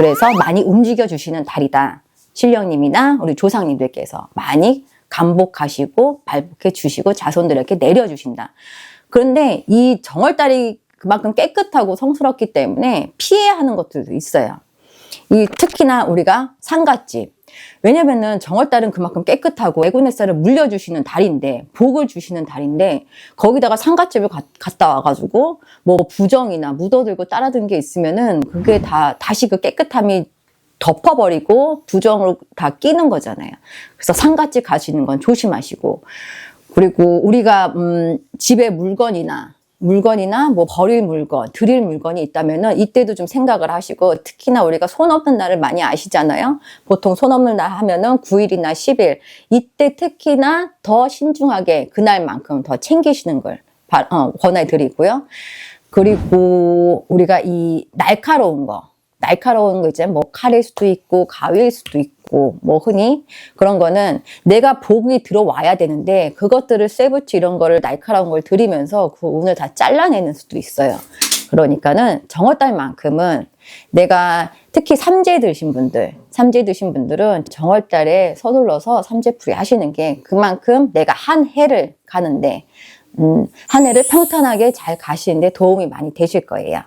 그래서 많이 움직여 주시는 달이다. 신령님이나 우리 조상님들께서 많이 감복하시고 발복해 주시고 자손들에게 내려 주신다. 그런데 이 정월달이 그만큼 깨끗하고 성스럽기 때문에 피해야 하는 것들도 있어요. 이 특히나 우리가 상갓집. 왜냐면은 정월달은 그만큼 깨끗하고 쌀을 물려주시는 달인데 복을 주시는 달인데 거기다가 상갓집을 가- 갔다 와가지고 뭐 부정이나 묻어들고 따라든 게 있으면은 그게 다 다시 그 깨끗함이 덮어버리고 부정으로 다 끼는 거잖아요. 그래서 상갓집 가시는 건 조심하시고 그리고 우리가 음, 집에 물건이나 물건이나 뭐 버릴 물건, 드릴 물건이 있다면은 이때도 좀 생각을 하시고 특히나 우리가 손 없는 날을 많이 아시잖아요. 보통 손 없는 날 하면은 9일이나 10일 이때 특히나 더 신중하게 그날만큼 더 챙기시는 걸 바- 어, 권해 드리고요. 그리고 우리가 이 날카로운 거, 날카로운 거 이제 뭐 칼일 수도 있고 가위일 수도 있고 뭐 흔히 그런 거는 내가 복이 들어와야 되는데 그것들을 쇠붙이 이런 거를 날카로운 걸 들이면서 그 운을 다 잘라내는 수도 있어요. 그러니까는 정월달만큼은 내가 특히 삼재 드신 분들, 삼재 드신 분들은 정월달에 서둘러서 삼재풀이 하시는 게 그만큼 내가 한 해를 가는데 음, 한 해를 평탄하게 잘 가시는데 도움이 많이 되실 거예요.